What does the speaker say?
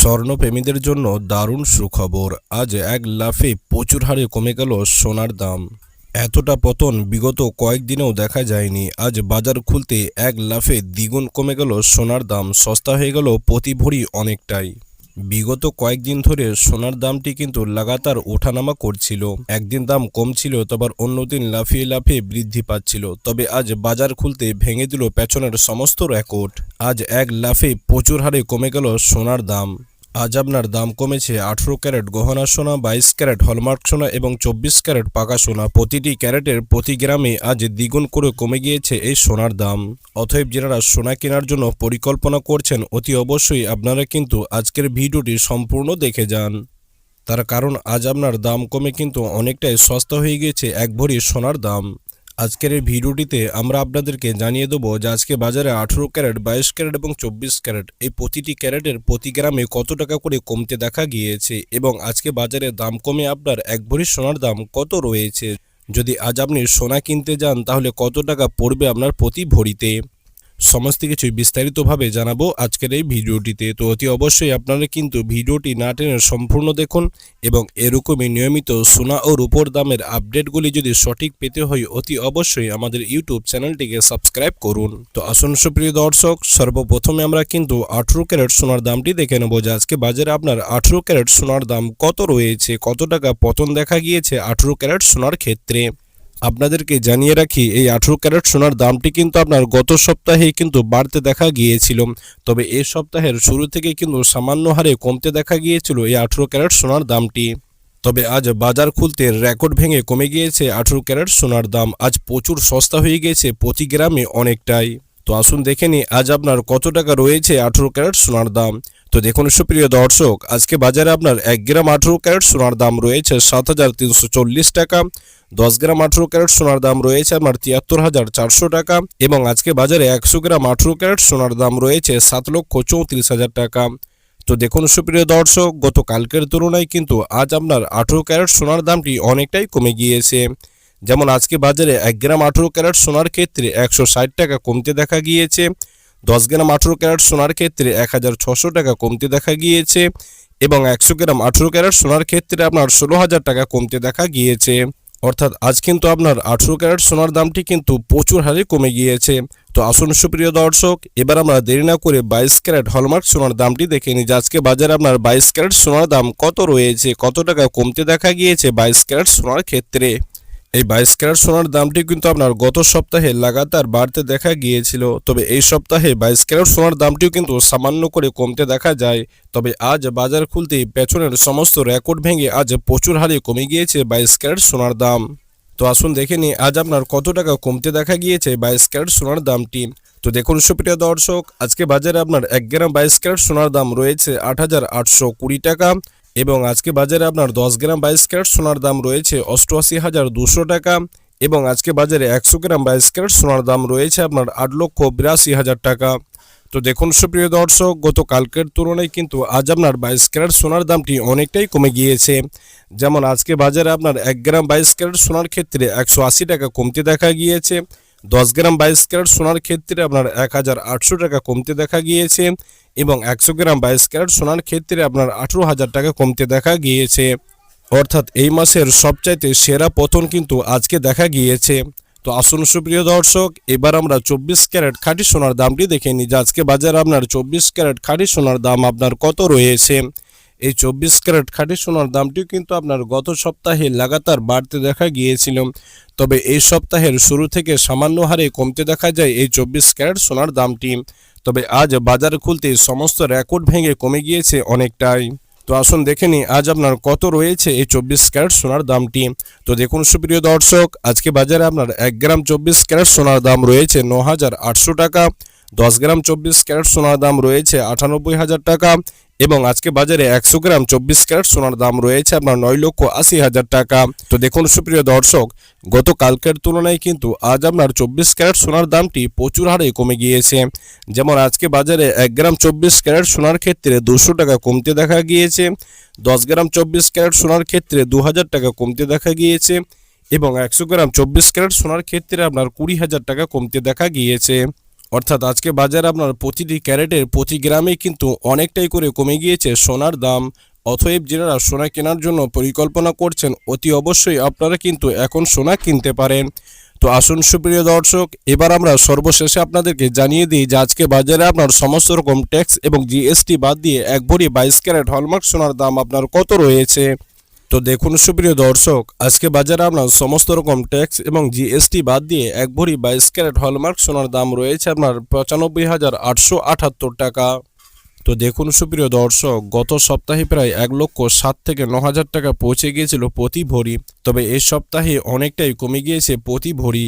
স্বর্ণপ্রেমীদের জন্য দারুণ সুখবর। আজ এক লাফে প্রচুর হারে কমে গেল সোনার দাম। এতটা পতন বিগত কয়েকদিনেও দেখা যায়নি। আজ বাজার খুলতে এক লাফে দ্বিগুণ কমে গেল সোনার দাম। সস্তা হয়ে গেল প্রতি ভরি অনেকটাই। বিগত কয়েকদিন ধরে সোনার দামটি কিন্তু লাগাতার ওঠানামা করছিল। একদিন দাম কম ছিল তবে অন্যদিন লাফিয়ে লাফিয়ে বৃদ্ধি পাচ্ছিল। তবে আজ বাজার খুলতে ভেঙে দিল পেছনের সমস্ত রেকর্ড। আজ এক লাফে প্রচুর হারে কমে গেল সোনার দাম। আজ আপনার দাম কমেছে আঠেরো ক্যারেট গহনা সোনা, বাইশ ক্যারেট হলমার্ক সোনা এবং চব্বিশ ক্যারেট পাকা সোনা। প্রতিটি ক্যারেটের প্রতি গ্রামে আজ দ্বিগুণ করে কমে গিয়েছে এই সোনার দাম। অতএব যারা সোনা কেনার জন্য পরিকল্পনা করছেন, অতি অবশ্যই আপনারা কিন্তু আজকের ভিডিওটি সম্পূর্ণ দেখে যান। তার কারণ, আজ আপনার দাম কমে কিন্তু অনেকটাই সস্তা হয়ে গিয়েছে এক ভরি সোনার দাম। আজকের এই ভিডিওটিতে আমরা আপনাদেরকে জানিয়ে দেবো যে আজকে বাজারে আঠেরো ক্যারেট, বাইশ ক্যারেট এবং চব্বিশ ক্যারেট এই প্রতিটি ক্যারেটের প্রতি গ্রামে কত টাকা করে কমতে দেখা গিয়েছে এবং আজকে বাজারে দাম কমে আপনার এক ভরি সোনার দাম কত রয়েছে? যদি আজ আপনি সোনা কিনতে যান তাহলে কত টাকা পড়বে আপনার প্রতি ভরিতে? সমস্ত কিছুই বিস্তারিতভাবে জানাব আজকের এই ভিডিওটিতে। তো অতি অবশ্যই আপনারা কিন্তু ভিডিওটি না টেনে সম্পূর্ণ দেখুন এবং এরকমই নিয়মিত সোনা ও রূপোর দামের আপডেটগুলি যদি সঠিক পেতে হয়, অতি অবশ্যই আমাদের ইউটিউব চ্যানেলটিকে সাবস্ক্রাইব করুন। তো আসুন সুপ্রিয় দর্শক, সর্বপ্রথমে আমরা কিন্তু আঠেরো ক্যারেট সোনার দামটি দেখে নেব যে আজকে বাজারে আপনার আঠেরো ক্যারেট সোনার দাম কত রয়েছে, কত টাকা পতন দেখা গিয়েছে আঠেরো ক্যারেট সোনার ক্ষেত্রে। আপনাদেরকে জানিয়ে রাখি, এই আঠেরো ক্যারেট সোনার দামটি কিন্তু আপনার গত সপ্তাহে কিন্তু বাড়তে দেখা গিয়েছিল। তবে এ সপ্তাহের শুরু থেকে কিন্তু সামান্য হারে কমতে দেখা গিয়েছিল এই আঠেরো ক্যারেট সোনার দামটি। তবে আজ বাজার খুলতে রেকর্ড ভেঙে কমে গিয়েছে আঠেরো ক্যারেট সোনার দাম। আজ প্রচুর সস্তা হয়ে গিয়েছে প্রতি গ্রামে অনেকটাই। তো আসুন দেখে নিই, আজ আপনার কত টাকা রয়েছে আঠেরো ক্যারেট সোনার দাম? তো দেখুন, সুপ্রিয় দর্শক, আজকে বাজারে আপনার এক গ্রাম আঠেরো ক্যারেট সোনার দাম রয়েছে সাত হাজার তিনশো চল্লিশ টাকা, দশ গ্রাম আঠেরো ক্যারেট সোনার দাম রয়েছে আপনার তিয়াত্তর হাজার চারশো টাকা এবং আজকে বাজারে একশো গ্রাম আঠেরো ক্যারেট সোনার দাম রয়েছে সাত লক্ষ চৌত্রিশ হাজার টাকা। তো দেখুন, সুপ্রিয় দর্শক গত কালকের তুলনায় কিন্তু আজ আপনার আঠেরো ক্যারেট সোনার দামটি অনেকটাই কমে গিয়েছে। যেমন আজকে বাজারে এক গ্রাম আঠেরো ক্যারেট সোনার ক্ষেত্রে একশো ষাট টাকা কমতে দেখা গিয়েছে। দশ গ্রাম আঠেরো ক্যারেট সোনার ক্ষেত্রে এক হাজার ছশো টাকা কমতে দেখা গিয়েছে এবং একশো গ্রাম আঠেরো ক্যারেট সোনার ক্ষেত্রে আপনার ষোলো হাজার টাকা কমতে দেখা গিয়েছে। অর্থাৎ আজ কিন্তু আপনার আঠেরো ক্যারেট সোনার দামটি কিন্তু প্রচুর হারে কমে গিয়েছে। তো আসুন সুপ্রিয় দর্শক, এবার আমরা দেরি না করে বাইশ ক্যারেট হলমার্ক সোনার দামটি দেখে নিই। আজকে বাজারে আপনার বাইশ ক্যারেট সোনার দাম কত রয়েছে, কত টাকা কমতে দেখা গিয়েছে বাইশ ক্যারেট সোনার ক্ষেত্রে? এই বাইশ ক্যারেট সোনার দামটি কিন্তু আপনার গত সপ্তাহে লাগাতার বাড়তে দেখা গিয়েছিল। তবে এই সপ্তাহে বাইশ ক্যারেট সোনার দামটিও কিন্তু সামান্য করে কমতে দেখা যায়। তবে আজ বাজার খুলতে পেছনের সমস্ত রেকর্ড ভেঙে আজ প্রচুর হারে কমে গিয়েছে বাইশ ক্যারেট সোনার দাম। তো আসুন দেখে নিই, আজ আপনার কত টাকা কমতে দেখা গিয়েছে বাইশ ক্যারেট সোনার দামটি। তো দেখুন সুপ্রিয় দর্শক, আজকে বাজারে আপনার এক গ্রাম বাইশ ক্যারেট সোনার দাম রয়েছে আট হাজার আটশো কুড়ি টাকা। এবং আজকে বাজারে আপনার দশ গ্রাম বাইশ ক্যারেট সোনার দাম রয়েছে অষ্টআশি হাজার দুশো টাকা এবং আজকে বাজারে একশো গ্রাম বাইশ ক্যারেট সোনার দাম রয়েছে আপনার আট লক্ষ বিরাশি হাজার টাকা। তো দেখুন সুপ্রিয় দর্শক, গত কালকের তুলনায় কিন্তু আজ আপনার বাইশ ক্যারেট সোনার দামটি অনেকটাই কমে গিয়েছে। যেমন আজকে বাজারে আপনার এক গ্রাম বাইশ ক্যারেট সোনার ক্ষেত্রে একশো আশি টাকা কমতে দেখা গিয়েছে, দশ গ্রাম বাইশ ক্যারেট সোনার ক্ষেত্রে আপনার এক হাজার আটশো টাকা কমতে দেখা গিয়েছে এবং একশো গ্রাম বাইশ ক্যারেট সোনার ক্ষেত্রে আপনার আঠেরো হাজার টাকা কমতে দেখা গিয়েছে। অর্থাৎ এই মাসের সবচাইতে সেরা পতন কিন্তু আজকে দেখা গিয়েছে। তো আসুন সুপ্রিয় দর্শক, এবার আমরা চব্বিশ ক্যারেট খাঁটি সোনার দামটি দেখে নিই যে আজকে বাজারে আপনার চব্বিশ ক্যারেট খাঁটি সোনার দাম আপনার কত রয়েছে। এই চব্বিশ ক্যারেট খাঁটি সোনার দামটিও কিন্তু আপনার গত সপ্তাহে লাগাতার বাড়তে দেখা গিয়েছিল। তবে এই সপ্তাহের শুরু থেকে সামান্য হারে কমতে দেখা যায় এই চব্বিশ ক্যারেট সোনার দামটি। তবে আজ বাজার খুলতে সমস্ত রেকর্ড ভেঙে কমে গিয়েছে অনেকটাই। তো আসুন দেখে নিই, আজ আপনার কত রয়েছে এই চব্বিশ ক্যারেট সোনার দামটি? তো দেখুন সুপ্রিয় দর্শক, আজকে বাজারে আপনার এক গ্রাম চব্বিশ ক্যারেট সোনার দাম রয়েছে ন হাজার আটশো টাকা, দশ গ্রাম চব্বিশ ক্যারেট সোনার দাম রয়েছে আটানব্বই হাজার টাকা এবং আজকে বাজারে একশো গ্রাম চব্বিশ ক্যারেট সোনার দাম রয়েছে আপনার নয় লক্ষ আশি হাজার টাকা। তো দেখুন সুপ্রিয় দর্শক গত কালকের তুলনায় কিন্তু আজ আপনার চব্বিশ ক্যারেট সোনার দামটি প্রচুর হারে কমে গিয়েছে। যেমন আজকে বাজারে এক গ্রাম চব্বিশ ক্যারেট সোনার ক্ষেত্রে দুশো টাকা কমতে দেখা গিয়েছে, দশ গ্রাম চব্বিশ ক্যারেট সোনার ক্ষেত্রে দু হাজার টাকা কমতে দেখা গিয়েছে এবং একশো গ্রাম চব্বিশ ক্যারেট সোনার ক্ষেত্রে আপনার কুড়ি হাজার টাকা কমতে দেখা গিয়েছে। অর্থাৎ আজকে বাজারে আপনার প্রতিটি ক্যারেটের প্রতি গ্রামে কিন্তু অনেকটাই করে কমে গিয়েছে সোনার দাম। অতএব যারা সোনা কেনার জন্য পরিকল্পনা করছেন, অতি অবশ্যই আপনারা কিন্তু এখন সোনা কিনতে পারেন। তো আসুন সুপ্রিয় দর্শক, এবার আমরা সর্বশেষে আপনাদেরকে জানিয়ে দিই যে আজকে বাজারে আপনার সমস্ত রকম ট্যাক্স এবং জিএসটি বাদ দিয়ে এক ভরি বাইশ ক্যারেট হলমার্ক সোনার দাম আপনার কত রয়েছে। তো দেখুন সুপ্রিয় দর্শক, আজকে বাজারে আপনার সমস্ত রকম ট্যাক্স এবং জিএসটি বাদ দিয়ে এক ভরি বাইশ ক্যারেট হলমার্ক সোনার দাম রয়েছে আপনার পঁচানব্বই হাজার আটশো আটাত্তর টাকা। তো দেখুন সুপ্রিয় দর্শক, গত সপ্তাহে প্রায় এক লক্ষ সাত থেকে ন হাজার টাকা পৌঁছে গিয়েছিল প্রতি ভরি, তবে এই সপ্তাহে অনেকটাই কমে গিয়েছে প্রতি ভরি।